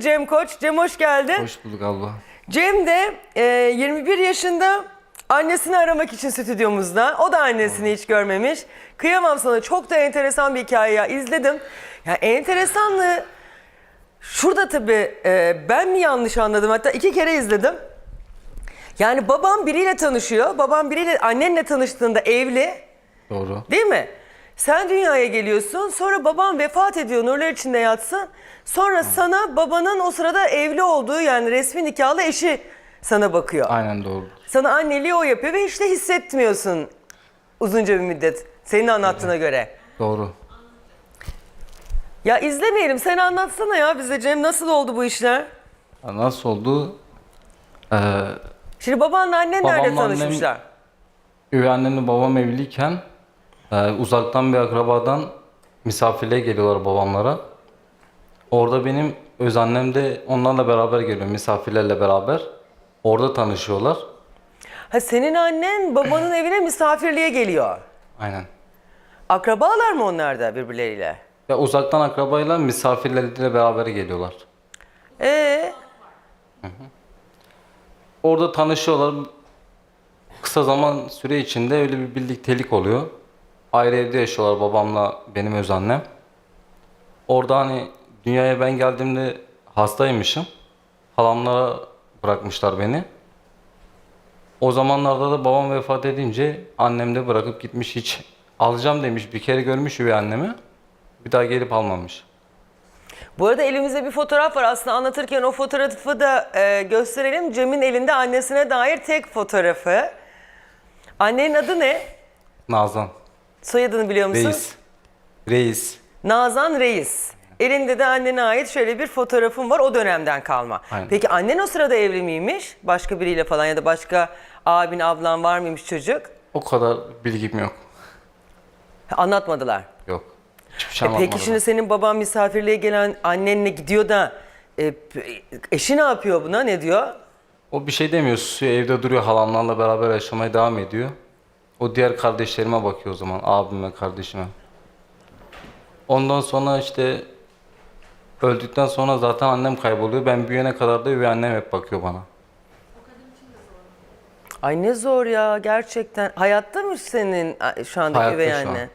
Cem Koç. Cem hoş geldin. Hoş bulduk abla. Cem de e, 21 yaşında annesini aramak için stüdyomuzda. O da annesini hiç görmemiş. Kıyamam sana çok da enteresan bir hikaye ya. İzledim. Ya enteresanlığı şurada tabii e, ben mi yanlış anladım? Hatta iki kere izledim. Yani babam biriyle tanışıyor. Babam biriyle annenle tanıştığında evli. Doğru. Değil mi? Sen dünyaya geliyorsun. Sonra baban vefat ediyor. Nurlar içinde yatsın. Sonra sana babanın o sırada evli olduğu yani resmi nikahlı eşi sana bakıyor. Aynen doğru. Sana anneliği o yapıyor ve hiç de hissetmiyorsun uzunca bir müddet. Senin anlattığına göre. Doğru. Ya izlemeyelim. Sen anlatsana ya bize Cem nasıl oldu bu işler? Ya Nasıl oldu? Ee, Şimdi babanla annen nerede Babamla annem- tanışmışlar? üvey annemle babam evliyken e, uzaktan bir akrabadan misafirliğe geliyorlar babamlara. Orada benim öz annem de onlarla beraber geliyor misafirlerle beraber. Orada tanışıyorlar. Ha senin annen babanın evine misafirliğe geliyor. Aynen. Akrabalar mı onlar da birbirleriyle? Ya uzaktan akrabayla misafirleriyle beraber geliyorlar. Ee, Orada tanışıyorlar. Kısa zaman süre içinde öyle bir birliktelik oluyor. Ayrı evde yaşıyorlar babamla benim öz annem. Orada hani dünyaya ben geldiğimde hastaymışım. Halamlara bırakmışlar beni. O zamanlarda da babam vefat edince annem de bırakıp gitmiş hiç alacağım demiş. Bir kere görmüş üvey annemi. Bir daha gelip almamış. Bu arada elimizde bir fotoğraf var. Aslında anlatırken o fotoğrafı da e, gösterelim. Cem'in elinde annesine dair tek fotoğrafı. Annenin adı ne? Nazan. Soyadını biliyor musun? Reis. Reis. Nazan Reis. Elinde de annene ait şöyle bir fotoğrafın var o dönemden kalma. Aynen. Peki annen o sırada evli miymiş? Başka biriyle falan ya da başka abin ablan var mıymış çocuk? O kadar bilgim yok. Anlatmadılar. Yok. Hiçbir şey E peki şimdi senin baban misafirliğe gelen annenle gidiyor da e, eşi ne yapıyor buna? Ne diyor? O bir şey demiyor. Susuyor. Evde duruyor. Halamlarla beraber yaşamaya devam ediyor. O diğer kardeşlerime bakıyor o zaman. Abime, kardeşime. Ondan sonra işte öldükten sonra zaten annem kayboluyor. Ben büyüyene kadar da üvey annem hep bakıyor bana. Ay ne zor ya gerçekten. Hayatta mı senin şu andaki Hayatta üvey şu an. anne?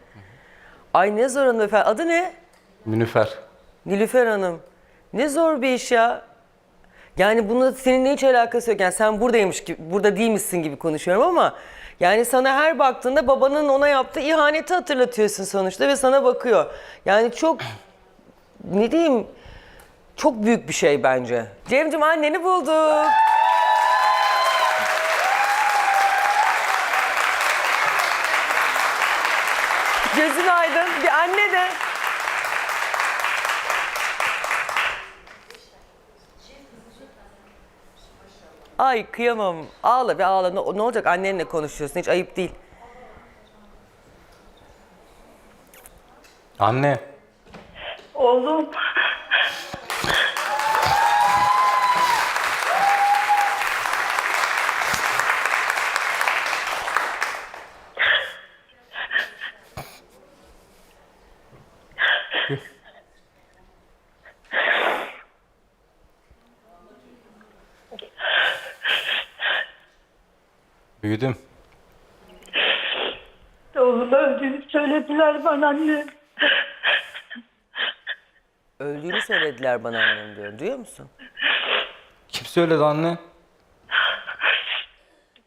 Ay ne zor hanımefendi. Adı ne? Nilüfer. Nilüfer Hanım. Ne zor bir iş ya. Yani bununla seninle hiç alakası yok. Yani sen buradaymış gibi, burada değilmişsin gibi konuşuyorum ama yani sana her baktığında babanın ona yaptığı ihaneti hatırlatıyorsun sonuçta ve sana bakıyor. Yani çok ne diyeyim çok büyük bir şey bence. Cemcim anneni bulduk. Gözün aydın. Bir anne de. Ay kıyamam. Ağla bir ağla. Ne, ne olacak annenle konuşuyorsun. Hiç ayıp değil. Anne. Oğlum. Büyüdüm. Oğlum öldüğünü söylediler bana anne. Öldüğünü söylediler bana annem diyor. Duyuyor musun? Kim söyledi anne?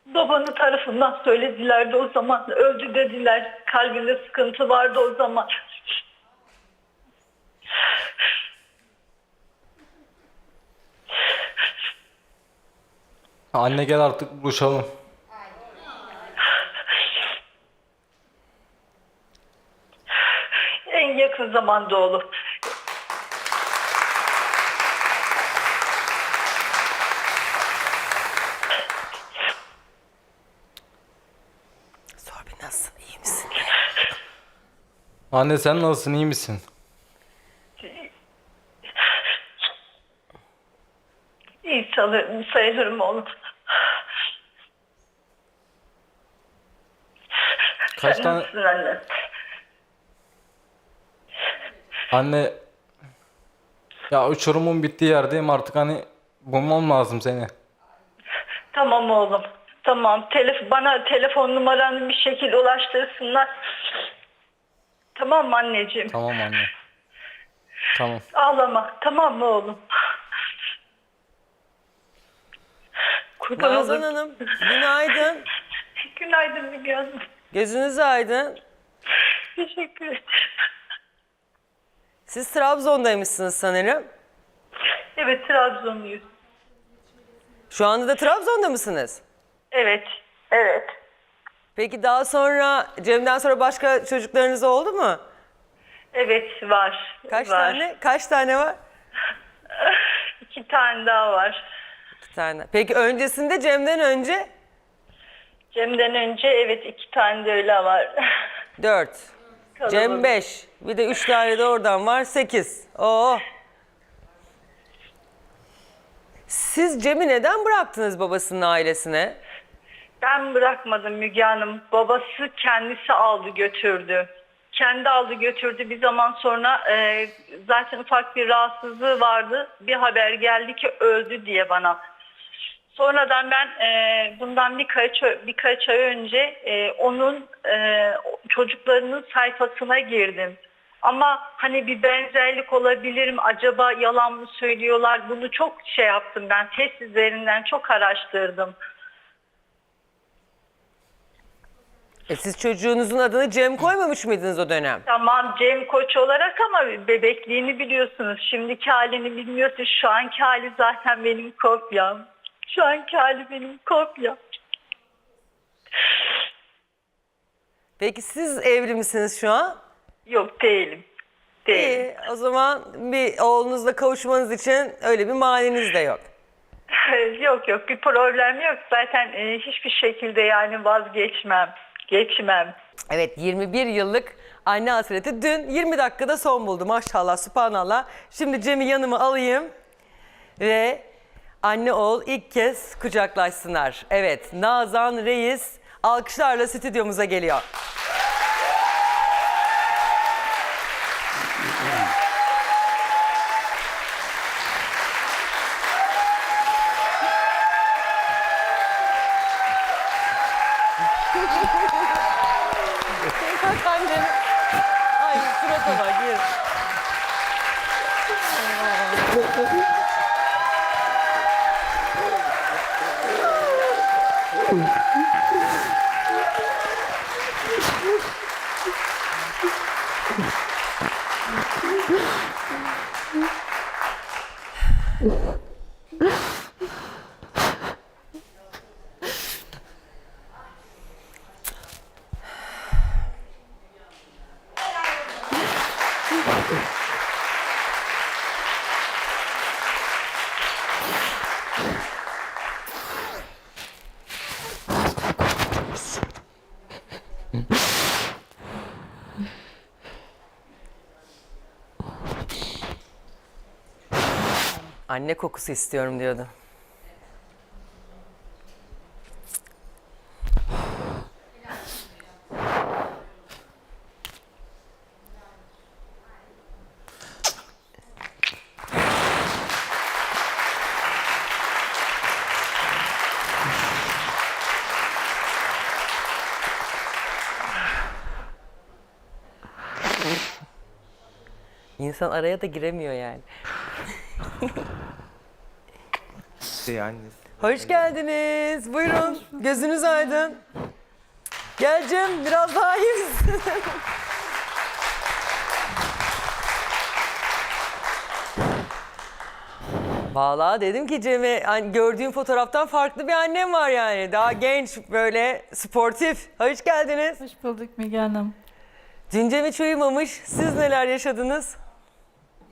Babanın tarafından söylediler de o zaman. Öldü dediler. Kalbinde sıkıntı vardı o zaman. Anne gel artık buluşalım. En yakın zamanda oğlum. Sor bir nasılsın? iyi misin? Anne sen nasılsın? iyi misin? İyi sanırım, sayılırım oğlum. Kaç Sen tane... nasılsın anne? Anne Ya uçurumun bittiği yerdeyim artık hani bulmam lazım seni. Tamam oğlum. Tamam. Telef bana telefon numaranı bir şekilde ulaştırsınlar. Tamam mı anneciğim? Tamam anne. Tamam. Ağlama. Tamam mı oğlum? Kurban Nazan olurum. Hanım günaydın. Günaydın Müge Hanım. Gözünüz aydın. Teşekkür ederim. Siz Trabzon'daymışsınız sanırım. Evet Trabzonluyuz. Şu anda da Trabzon'da mısınız? Evet. Evet. Peki daha sonra Cem'den sonra başka çocuklarınız oldu mu? Evet var. Kaç var. tane? Kaç tane var? İki tane daha var. İki tane. Peki öncesinde Cem'den önce Cem'den önce evet iki tane de öyle var. dört. Cem Kalabalık. beş. Bir de üç tane de oradan var. Sekiz. Oo. Siz Cem'i neden bıraktınız babasının ailesine? Ben bırakmadım Müge Hanım. Babası kendisi aldı götürdü. Kendi aldı götürdü. Bir zaman sonra e, zaten ufak bir rahatsızlığı vardı. Bir haber geldi ki öldü diye bana. Sonradan ben e, bundan birkaç birkaç ay önce e, onun e, çocuklarının sayfasına girdim. Ama hani bir benzerlik olabilir mi? Acaba yalan mı söylüyorlar? Bunu çok şey yaptım ben. Test üzerinden çok araştırdım. E siz çocuğunuzun adını Cem koymamış mıydınız o dönem? Tamam Cem Koç olarak ama bebekliğini biliyorsunuz. Şimdiki halini bilmiyorsunuz. Şu anki hali zaten benim kopyam. Şu anki hali benim kopyam. Peki siz evli misiniz şu an? Yok değilim. Değilim. İyi, o zaman bir oğlunuzla kavuşmanız için öyle bir maniniz de yok. yok yok bir problem yok. Zaten e, hiçbir şekilde yani vazgeçmem. Geçmem. Evet 21 yıllık anne hasreti dün 20 dakikada son buldu maşallah subhanallah. Şimdi Cem'i yanıma alayım ve anne oğul ilk kez kucaklaşsınlar. Evet Nazan Reis alkışlarla stüdyomuza geliyor. Anne kokusu istiyorum diyordu. İnsan araya da giremiyor yani. Şey annesi. Hoş geldiniz. Buyurun. Gözünüz aydın. Gel Cem biraz daha iyi misin? Valla dedim ki Cem'e hani gördüğüm fotoğraftan farklı bir annem var yani. Daha genç böyle sportif. Hoş geldiniz. Hoş bulduk Müge Hanım. Dün Cem hiç uyumamış. Siz neler yaşadınız?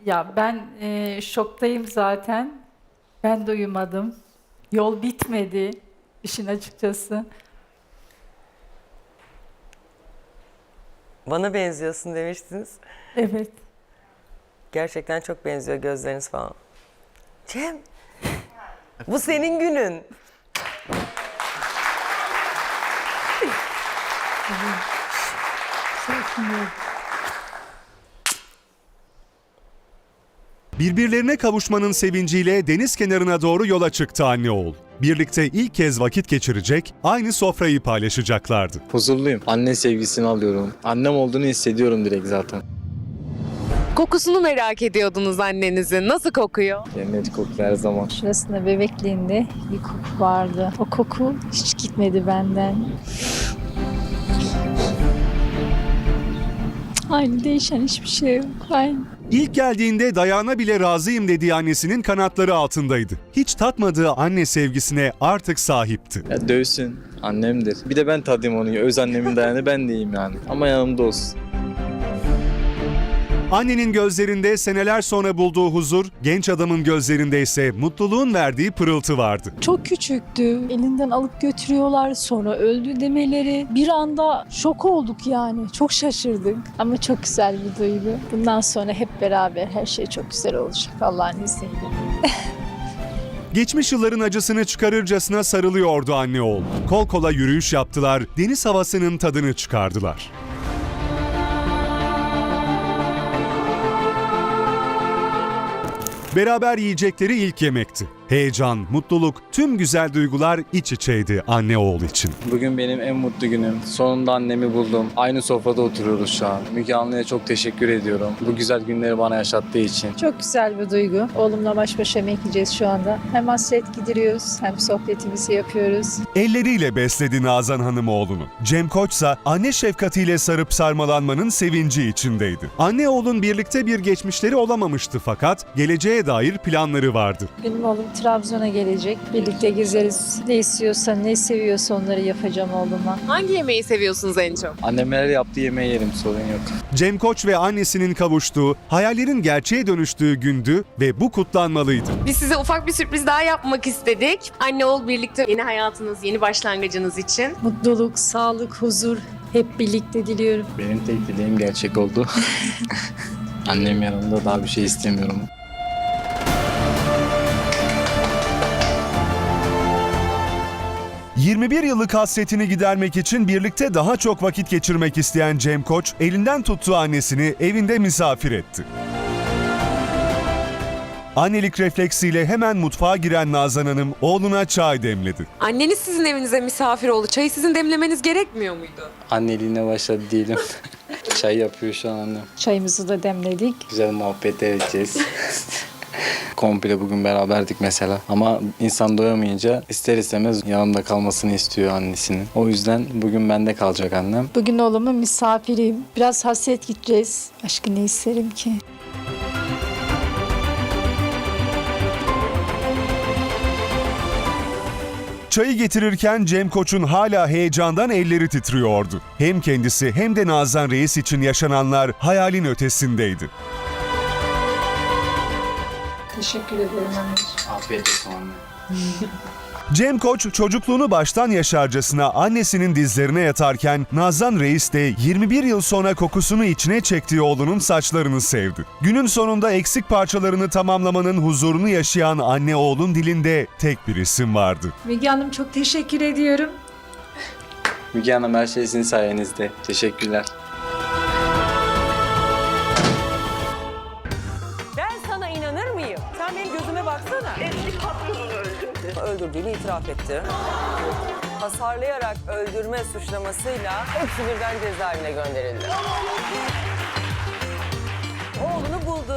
Ya ben e, şoktayım zaten. Ben de uyumadım. Yol bitmedi işin açıkçası. Bana benziyorsun demiştiniz. Evet. Gerçekten çok benziyor gözleriniz falan. Cem, bu senin günün. Birbirlerine kavuşmanın sevinciyle deniz kenarına doğru yola çıktı anne oğul. Birlikte ilk kez vakit geçirecek, aynı sofrayı paylaşacaklardı. Huzurluyum. Anne sevgisini alıyorum. Annem olduğunu hissediyorum direkt zaten. Kokusunu merak ediyordunuz annenizin. Nasıl kokuyor? Cennet kokuyor her zaman. Şurasında bebekliğinde bir koku vardı. O koku hiç gitmedi benden. Aynı değişen hiçbir şey yok. Aynı. İlk geldiğinde dayana bile razıyım dediği annesinin kanatları altındaydı. Hiç tatmadığı anne sevgisine artık sahipti. Ya dövsün. Annemdir. Bir de ben tadayım onu. Öz annemin dayanı ben de yiyeyim yani. Ama yanımda olsun. Annenin gözlerinde seneler sonra bulduğu huzur, genç adamın gözlerinde ise mutluluğun verdiği pırıltı vardı. Çok küçüktü. Elinden alıp götürüyorlar sonra öldü demeleri. Bir anda şok olduk yani. Çok şaşırdık. Ama çok güzel bir duygu. Bundan sonra hep beraber her şey çok güzel olacak Allah'ın izniyle. Geçmiş yılların acısını çıkarırcasına sarılıyordu anne oğul. Kol kola yürüyüş yaptılar, deniz havasının tadını çıkardılar. Beraber yiyecekleri ilk yemekti. Heyecan, mutluluk, tüm güzel duygular iç içeydi anne oğul için. Bugün benim en mutlu günüm. Sonunda annemi buldum. Aynı sofrada oturuyoruz şu an. Müge Anlı'ya çok teşekkür ediyorum. Bu güzel günleri bana yaşattığı için. Çok güzel bir duygu. Oğlumla baş başa yemek yiyeceğiz şu anda. Hem hasret gideriyoruz hem sohbetimizi yapıyoruz. Elleriyle besledi Nazan Hanım oğlunu. Cem Koçsa anne şefkatiyle sarıp sarmalanmanın sevinci içindeydi. Anne oğlun birlikte bir geçmişleri olamamıştı fakat geleceğe dair planları vardı. Benim oğlum Trabzon'a gelecek. Birlikte gezeriz. Ne istiyorsa, ne seviyorsa onları yapacağım oğluma. Hangi yemeği seviyorsunuz en çok? Annem her yaptığı yemeği yerim sorun yok. Cem Koç ve annesinin kavuştuğu, hayallerin gerçeğe dönüştüğü gündü ve bu kutlanmalıydı. Biz size ufak bir sürpriz daha yapmak istedik. Anne oğul birlikte yeni hayatınız, yeni başlangıcınız için. Mutluluk, sağlık, huzur hep birlikte diliyorum. Benim tek dileğim gerçek oldu. Annem yanımda daha bir şey istemiyorum. – 21 yıllık hasretini gidermek için birlikte daha çok vakit geçirmek isteyen Cem Koç, elinden tuttuğu annesini evinde misafir etti. Annelik refleksiyle hemen mutfağa giren Nazan Hanım oğluna çay demledi. Anneniz sizin evinize misafir oldu. Çayı sizin demlemeniz gerekmiyor muydu? Anneliğine başladı diyelim. Çay yapıyor şu an annem. Çayımızı da demledik. Güzel muhabbet edeceğiz. Komple bugün beraberdik mesela. Ama insan doyamayınca ister istemez yanımda kalmasını istiyor annesinin. O yüzden bugün bende kalacak annem. Bugün oğlumun misafiriyim. Biraz hasret gideceğiz. Aşkı ne isterim ki? Çayı getirirken Cem Koç'un hala heyecandan elleri titriyordu. Hem kendisi hem de Nazan Reis için yaşananlar hayalin ötesindeydi. Teşekkür ederim anneciğim. Afiyet olsun anne. Cem Koç çocukluğunu baştan yaşarcasına annesinin dizlerine yatarken Nazan Reis de 21 yıl sonra kokusunu içine çektiği oğlunun saçlarını sevdi. Günün sonunda eksik parçalarını tamamlamanın huzurunu yaşayan anne oğlun dilinde tek bir isim vardı. Müge Hanım çok teşekkür ediyorum. Müge Hanım her şey sizin sayenizde. Teşekkürler. Öldürdüğünü itiraf etti. Hasarlayarak öldürme suçlamasıyla hepsi birden cezaevine gönderildi. Oğlunu buldu.